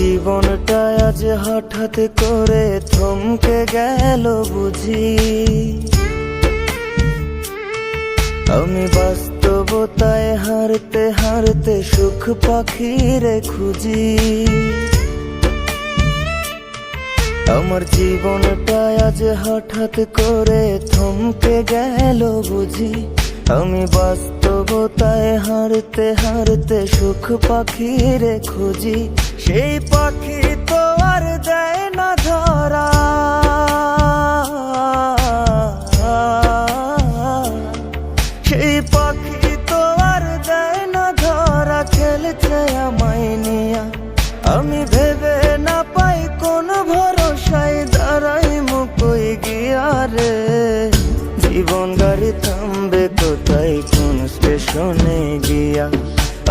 জীবনটা আজ হঠাৎ করে থমকে গেল বুঝি। আমি বাস্তবতায় হারতে হারতে সুখ পাখিরে খুঁজি। আমার জীবনটা আজ হঠাৎ করে থমকে গেল বুঝি। আমি বাস্তব বাস্তবতায় হারতে হারতে সুখ পাখিরে খুঁজি। সেই পাখি তো আর দেয় না ধরা। সেই পাখি তো আর দেয় না ধরা। খেলছে আমায় নিয়া। আমি ভেবে না পাই কোন ভরসায় দাঁড়াই মুকই গিয়া রে। জীবন গাড়ি গিয়া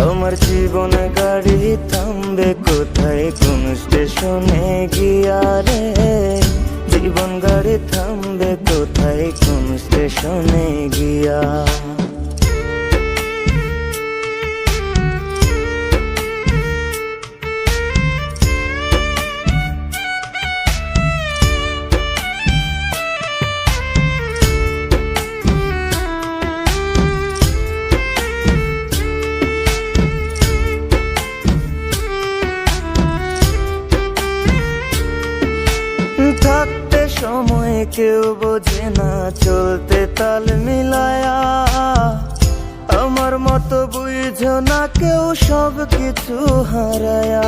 আমার জীবন গাড়ি থামবে কোথায়? কোন স্টেশনে গিয়া রে? জীবন গাড়ি থামবে কোথায়? কোন স্টেশনে গিয়া? কেউ বোঝে না চলতে তাল মিলায়া। আমার মতো বুঝো না কেউ সব কিছু হারায়া।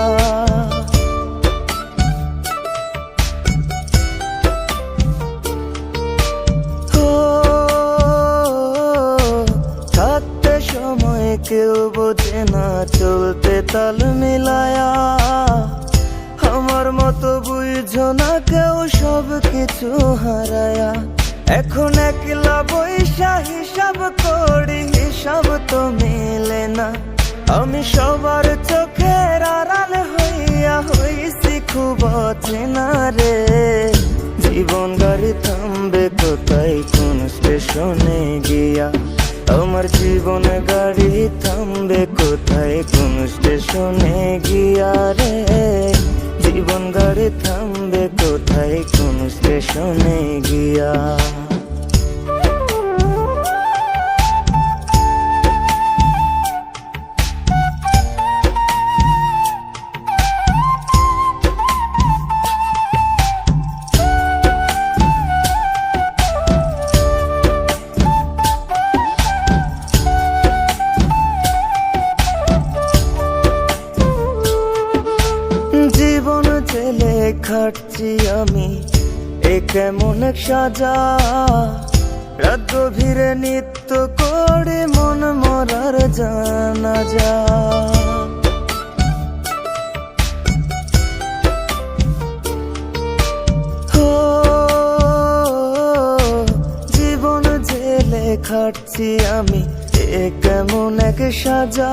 থাকতে সময় কেউ বোঝে না চলতে তাল মিলায়া। সব কিছু হারায়া। এখন একলা বৈশা হিসাব করি হিসাব তো মেলে না। আমি সবার চোখের আড়াল হইয়া হইছি খুব অচেনা রে। জীবন গাড়ি থামবে কোথায়? কোন স্টেশনে গিয়া? আমার জীবন গাড়ি থামবে কোথায়? কোন স্টেশনে গিয়া স্টেশনে গিয়া। জীবন আমি। কেমন এক সাজা? রাত গভীরে নিত্য করে মন মরার জানা যা জীবন জেলে খাটছি আমি কেমন এক সাজা?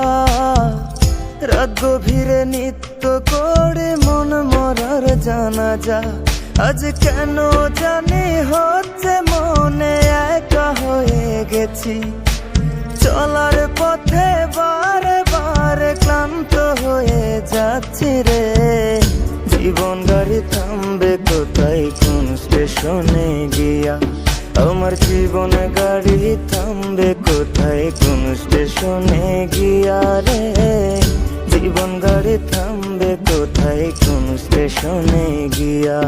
রাত গভীরে নিত্য করে মন মরার জানা যা আজ কেন জানি হচ্ছে মনে একা হয়ে গেছি। চলার পথে বারে বারে ক্লান্ত হয়ে যাচ্ছি রে। জীবন গাড়ি থামবে কোথায়? কোন স্টেশনে গিয়া? আমার জীবন গাড়ি থামবে কোথায়? কোন স্টেশনে গিয়া রে? জীবন গাড়ি থামবে কোথায়? কোন স্টেশনে গিয়া?